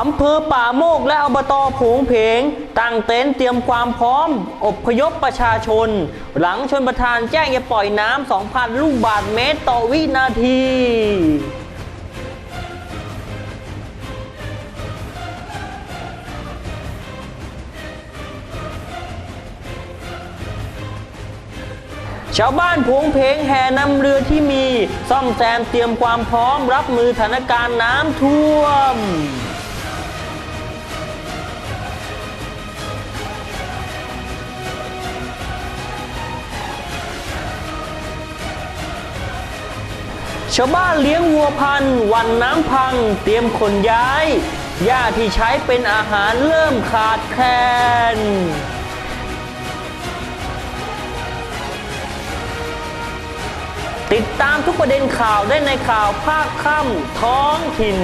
อำเภอป่าโมกและอบตโผงเพงตั้งเต็นท์เตรียมความพร้อม อบพยพประชาชน หลังชนประทานแจ้งจะปล่อยน้ำ 2,000 ลูกบาทเมตรต่อวินาทีชาวบ้านพงเพงแห่นำเรือที่มี ซ่อมแซมเตรียมความพร้อมรับมือสถานการณ์น้ำท่วม ชาวบ้านเลี้ยงวัวพันวันน้ำพัง เตรียมขนย้ายหญ้าที่ใช้เป็นอาหารเริ่มขาดแคลนติดตามทุกประเด็นข่าวได้ในข่าวภาคค่ำท้องถิ่น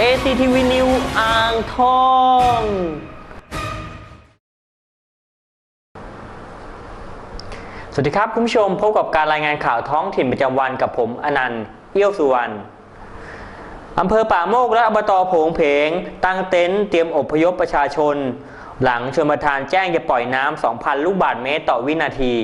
ACTV New อ่างทอง สวัสดีครับ คุณผู้ชมพบกับการรายงานข่าวท้องถิ่นประจำวันกับผมอนันต์ เอี้ยวสุวรรณอำเภอป่าโมกและอบตโผงเพง ตั้งเต็นท์เตรียมอพยพประชาชน หลังชนประทานแจ้งจะปล่อยน้ำ 2,000 ลูกบาทเมตรต่อวินาที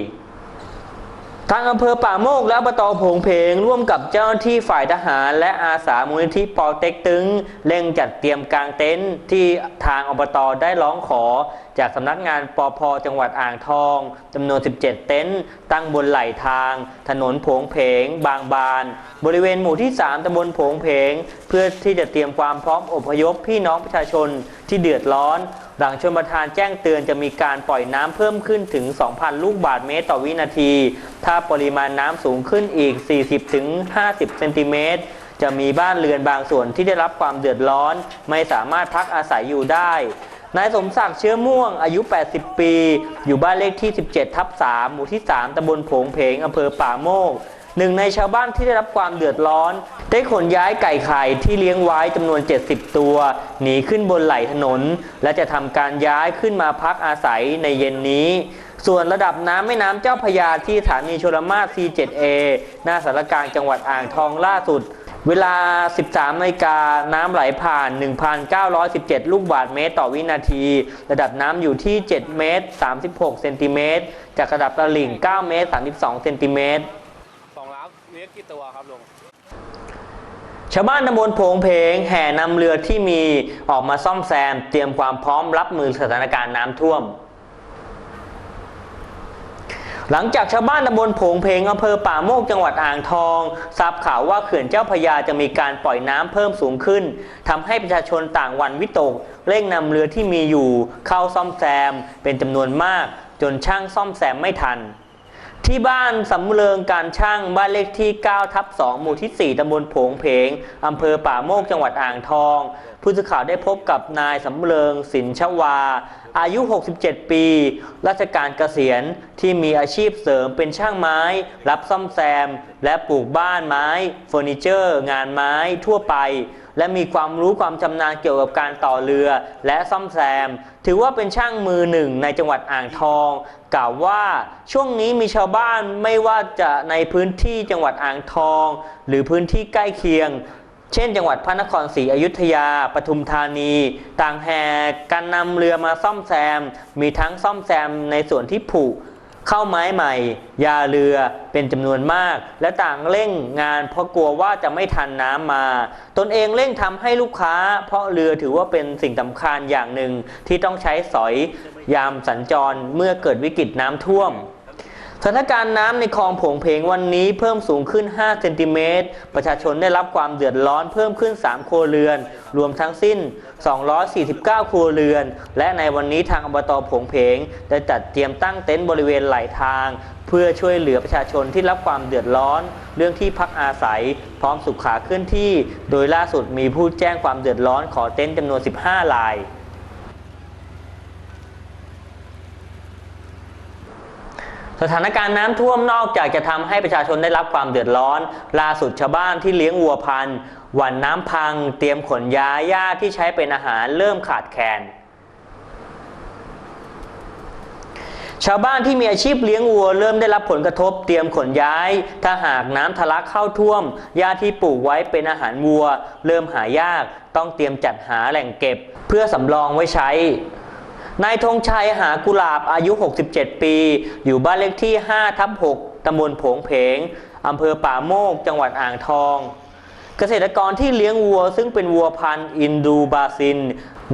ทางอำเภอป่าโมกและอบตโผงเพง ร่วมกับเจ้าหน้าที่ฝ่ายทหาร และอาสามูลนิธิปอเต็กตึง เร่งจัดเตรียมกางเต็นท์ที่ทางอบตได้ร้องขอ จากสำนักงานปอพจังหวัดอ่างทองจำนวน 17 เต็นท์ตั้งบนไหลทาง ถนนผงเพง บางบาน บริเวณหมู่ที่ 3ตำบลผงเพง เพื่อที่จะเตรียมความพร้อมอพยพพี่น้องประชาชนที่เดือดร้อน หลังชนประทานแจ้งเตือนจะมีการปล่อยน้ำเพิ่มขึ้นถึง 2,000 ลูกบาศก์เมตรต่อวินาที ถ้าปริมาณน้ำสูงขึ้นอีก 40-50 เซนติเมตรจะมีบ้านเรือนบางส่วนที่ได้รับความเดือดร้อน ไม่สามารถพักอาศัยอยู่ได้ นายสมศักดิ์เชื้อม่วงอายุ 80 ปี อยู่บ้านเลขที่ 17 ทับ 3 หมู่ที่ 3ตำบลผงเพงอำเภอป่าโมก หนึ่งในชาวบ้านที่ได้รับความเดือดร้อน ได้ขนย้ายไก่ไข่ที่เลี้ยงไว้จำนวน 70 ตัว หนีขึ้นบนไหล่ถนน และจะทำการย้ายขึ้นมาพักอาศัยในเย็นนี้ ส่วนระดับน้ำแม่น้ำเจ้าพยาที่สถานีชลมาศ C7A หน้าสารกลางจังหวัดอ่างทองล่าสุดเวลา 13นาฬิกา น้ำไหลผ่าน 1,917 ลูกบาศก์เมตรต่อวินาที ระดับน้ำอยู่ที่ 7 เมตร 36 เซนติเมตร จากระดับตลิ่ง 9 เมตร 32 เซนติเมตร ลี้ยงกี่ตัวครับลุงชาวบ้านตำบลโผงเพงแห่นำเรือที่มีออกมาซ่อมแซม เตรียมความพร้อมรับมือสถานการณ์น้ำท่วม หลังจากชาวบ้านตำบลโผงเพงอำเภอป่าโมกจังหวัดอ่างทอง ทราบข่าวว่าเขื่อนเจ้าพยาจะมีการปล่อยน้ำเพิ่มสูงขึ้นทำให้ประชาชนต่างวันวิตก เร่งนำเรือที่มีอยู่ เข้าซ่อมแซมเป็นจำนวนมาก จนช่างซ่อมแซมไม่ทัน ที่บ้านสำเริงการช่างบ้านเลขที่ 9 ทับ 2 หมู่ที่ 4 ตำบลโผงเพง อำเภอป่าโมก จังหวัดอ่างทอง ผู้สื่อข่าวได้พบกับนายสำเริงสินชวา อายุ 67 ปี ราชการเกษียณที่มีอาชีพเสริมเป็นช่างไม้ รับซ่อมแซม และปลูกบ้านไม้เฟอร์นิเจอร์ งานไม้ทั่วไป และมีความรู้ความชำนาญเกี่ยวกับการต่อเรือและซ่อมแซม ถือว่าเป็นช่างมือหนึ่งในจังหวัดอ่างทอง กล่าวว่าช่วงนี้มีชาวบ้านไม่ว่าจะในพื้นที่จังหวัดอ่างทอง หรือพื้นที่ใกล้เคียงเช่น จังหวัดพระนครศรีอยุธยา ปทุมธานี ต่างแห่การนำเรือมาซ่อมแซม มีทั้งซ่อมแซมในส่วนที่ผุ เข้าไม้ใหม่ ยาเรือเป็นจำนวนมาก และต่างเร่งงานเพราะกลัวว่าจะไม่ทันน้ำมา ตนเองเร่งทำให้ลูกค้า เพราะเรือถือว่าเป็นสิ่งสำคัญอย่างหนึ่งที่ต้องใช้สอยยามสัญจรเมื่อเกิดวิกฤตน้ำท่วม สถานการณ์น้ำในคลองผงเพงวันนี้เพิ่มสูงขึ้น 5 เซนติเมตร ประชาชนได้รับความเดือดร้อนเพิ่มขึ้น 3 ครัวเรือน รวมทั้งสิ้น 249 ครัวเรือน และในวันนี้ทางอบตผงเพงได้จัดเตรียมตั้งเต็นท์บริเวณไหลทาง เพื่อช่วยเหลือประชาชนที่รับความเดือดร้อน เรื่องที่พักอาศัย พร้อมสุขาเคลื่อนที่ โดยล่าสุดมีผู้แจ้งความเดือดร้อนขอเต็นท์จำนวน 15ราย สถานการณ์น้ำท่วมนอกจากจะทำให้ประชาชนได้รับความเดือดร้อน ล่าสุดชาวบ้านที่เลี้ยงวัวพันธุ์หวันน้ำพัง เตรียมขนย้ายหญ้าที่ใช้เป็นอาหารเริ่มขาดแคลนชาวบ้านที่มีอาชีพเลี้ยงวัวเริ่มได้รับผลกระทบเตรียมขนย้าย ถ้าหากน้ำทะลักเข้าท่วมหญ้าที่ปลูกไว้เป็นอาหารวัว เริ่มหายากต้องเตรียมจัดหาแหล่งเก็บ เพื่อสำรองไว้ใช้ นายธงชัยหากุหลาบอายุ 67 ปี อยู่บ้านเลขที่ 5 ทับ 6 ตำบลผงเพง อำเภอป่าโมก จังหวัดอ่างทอง เกษตรกรที่เลี้ยงวัว ซึ่งเป็นวัวพันธุ์อินดูบาซิน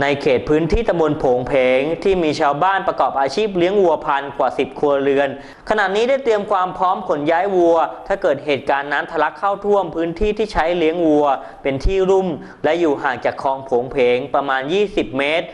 ในเขตพื้นที่ตำบลผงเพง ที่มีชาวบ้านประกอบอาชีพเลี้ยงวัวพันธุ์กว่า 10 ครัวเรือน ขณะนี้ได้เตรียมความพร้อมขนย้ายวัว ถ้าเกิดเหตุการณ์น้ำทะลักเข้าท่วมพื้นที่ที่ใช้เลี้ยงวัว เป็นที่รุ่ม และอยู่ห่างจากคลองผงเพงประมาณ 20 เมตร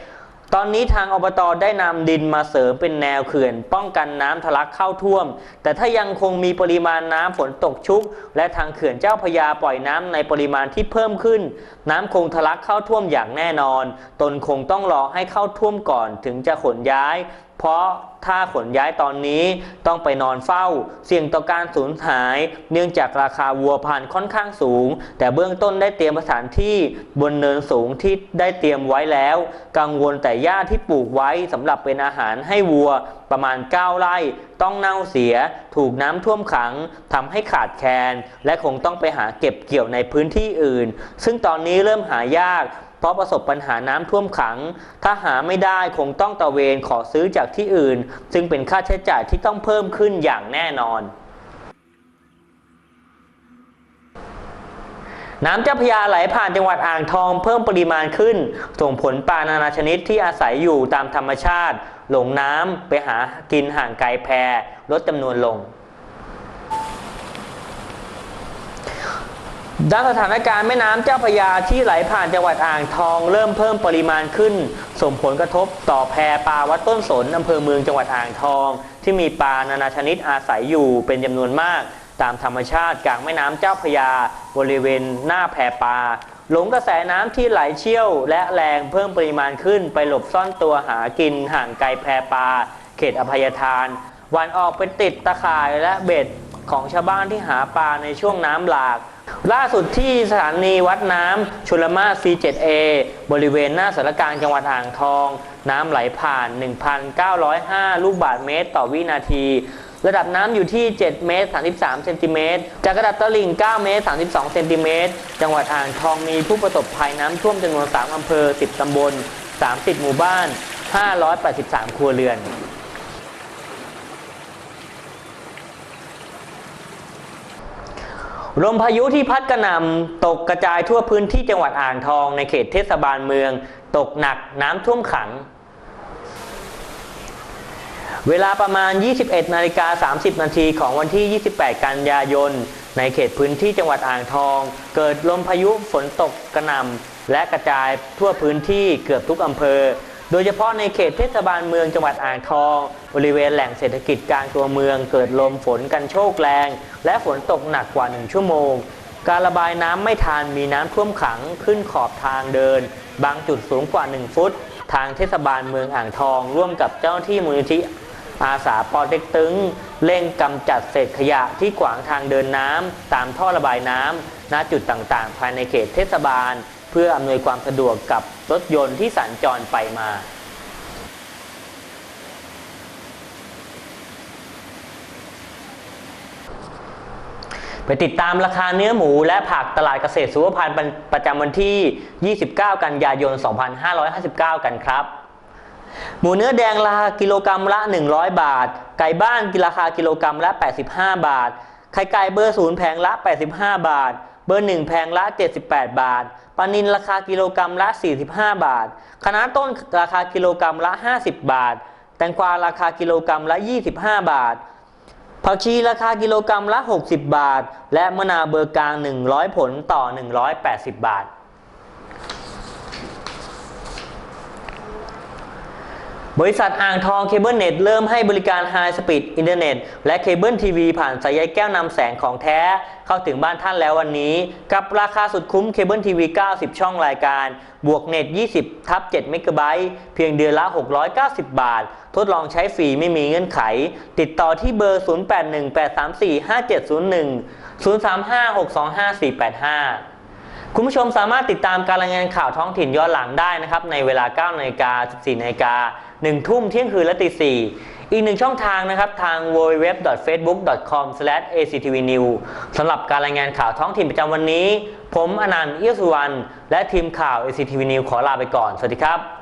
ตอนนี้ทางอบตได้นำดินมาเสริมเป็นแนวเขื่อน ป้องกันน้ำทะลักเข้าท่วม แต่ถ้ายังคงมีปริมาณน้ำฝนตกชุก และทางเขื่อนเจ้าพยาปล่อยน้ำในปริมาณที่เพิ่มขึ้น น้ำคงทะลักเข้าท่วมอย่างแน่นอน ตนคงต้องรอให้เข้าท่วมก่อนถึงจะขนย้าย เพราะถ้าขนย้ายตอนนี้ต้องไปนอนเฝ้า เสี่ยงต่อการสูญหาย เนื่องจากราคาวัวพันค่อนข้างสูง แต่เบื้องต้นได้เตรียมสถานที่บนเนินสูงที่ได้เตรียมไว้แล้ว กังวลแต่หญ้าที่ปลูกไว้สำหรับเป็นอาหารให้วัวประมาณ 9 ไร่ ต้องเน่าเสีย ถูกน้ำท่วมขังทำให้ขาดแคลนและคงต้องไปหาเก็บเกี่ยวในพื้นที่อื่น ซึ่งตอนนี้เริ่มหายาก เพราะประสบปัญหาน้ำท่วมขัง ถ้าหาไม่ได้คงต้องตะเวนขอซื้อจากที่อื่น ซึ่งเป็นค่าใช้จ่ายที่ต้องเพิ่มขึ้นอย่างแน่นอน น้ำเจ้าพยาไหลผ่านจังหวัดอ่างทองเพิ่มปริมาณขึ้น ส่งผลปลานานาชนิดที่อาศัยอยู่ตามธรรมชาติ หลงน้ำไปหากินห่างไกลแพรลดจำนวนลง ด้านสถานการณ์แม่น้ำเจ้าพระยาที่ไหลผ่านจังหวัดอ่างทอง เริ่มเพิ่มปริมาณขึ้น ส่งผลกระทบต่อแพปลาวัดต้นสนอำเภอเมืองจังหวัดอ่างทอง ที่มีปลานานาชนิดอาศัยอยู่เป็นจำนวนมาก ตามธรรมชาติกลางแม่น้ำเจ้าพระยา บริเวณหน้าแพปลาหลงกระแสน้ำที่ไหลเชี่ยว และแรงเพิ่มปริมาณขึ้นไปหลบซ่อนตัวหากินห่างไกลแพปลาเขตอภัยทานวันออกไปติดตะข่ายและเบ็ดของชาวบ้านที่หาปลาในช่วงน้ำหลาก ล่าสุดที่สถานีวัดน้ำชุลมาศ C7A บริเวณหน้าสารกลางจังหวัดอ่างทอง น้ำไหลผ่าน 1,905 ลูกบาศก์เมตรต่อวินาที ระดับน้ำอยู่ที่ 7 เมตร 33 เซนติเมตร จากระดับตลิ่ง 9 เมตร 32 เซนติเมตร จังหวัดอ่างทองมีผู้ประสบภัยน้ำท่วมจำนวน 3 อำเภอ 10 ตำบล 30 หมู่บ้าน 583 ครัวเรือน ลมพายุที่พัดกระหน่ำตกกระจายทั่วพื้นที่จังหวัดอ่างทอง ในเขตเทศบาลเมือง ตกหนักน้ำท่วมขัง เวลาประมาณ 21นาฬิกา30 นาทีของวันที่ 28 กันยายน ในเขตพื้นที่จังหวัดอ่างทอง เกิดลมพายุฝนตกกระหน่ำและกระจายทั่วพื้นที่เกือบทุกอำเภอ โดยเฉพาะในเขตเทศบาลเมืองจังหวัดอ่างทอง บริเวณแหล่งเศรษฐกิจกลางตัวเมือง เกิดลมฝนกันโชกแรง และฝนตกหนักกว่า 1 ชั่วโมง การระบายน้ำไม่ทันมีน้ำท่วมขังขึ้นขอบทางเดิน บางจุดสูงกว่า 1 ฟุต ทางเทศบาลเมืองอ่างทอง ร่วมกับเจ้าหน้าที่มูลนิธิอาสาปอเต็กตึงเร่งกำจัดเศษขยะที่ขวางทางเดินน้ำตามท่อระบายน้ำณจุดต่างๆ ภายในเขตเทศบาล เพื่ออำนวยความสะดวกกับรถยนต์ที่สัญจรไปมาไปติดตามราคาเนื้อหมูและผักตลาดเกษตรสุวพันธ์ประจำวันที่ 29 กันยายน 2559 กันครับ หมูเนื้อแดงราคากิโลกรรัมละ 100 บาท ไก่บ้านราคากิโลกรรัมละ 85 บาท ไข่ไก่เบอร์ศูนย์แผงละ 85 บาท เบอร์1แผงละ 78 บาท ปลานินราคากิโลกรรัมละ 45 บาทคะน้าต้นราคากิโลกรรัมละ 50 บาท แตงกวาราคากิโลกรรัมละ 25 บาทผักชีราคากิโลกรรัมละ 60 บาท และมะนาวเบอร์กลาง 100 ผลต่อ 180 บาท บริษัทอ่างทองเคเบิลเน็ตเริ่มให้บริการไฮสปีดอินเทอร์เน็ตและเคเบิลทีวีผ่านสายใยแก้วนำแสงของแท้เข้าถึงบ้านท่านแล้ววันนี้ กับราคาสุดคุ้มเคเบิลทีวี 90 ช่องรายการ บวกเน็ต 20 ทับ7เมกะไบต์เพียงเดือนละ 690 บาท ทดลองใช้ฟรีไม่มีเงื่อนไข ติดต่อที่เบอร์ 0818345701 035625485คุณผู้ชมสามารถติดตามการรายงานข่าวท้องถิ่นย้อนหลังได้นะครับ ในเวลา 9นาฬิกา14นาฬิกา1ทุ่มเที่ยงคืนและตี4 อีกหนึ่งช่องทางนะครับ ทาง www.facebook.com/actvnew สำหรับการรายงานข่าวท้องถิ่นประจำวันนี้ ผมอนันต์เอี้ยสุวรรณและทีมข่าว ACTV News ขอลาไปก่อน สวัสดีครับ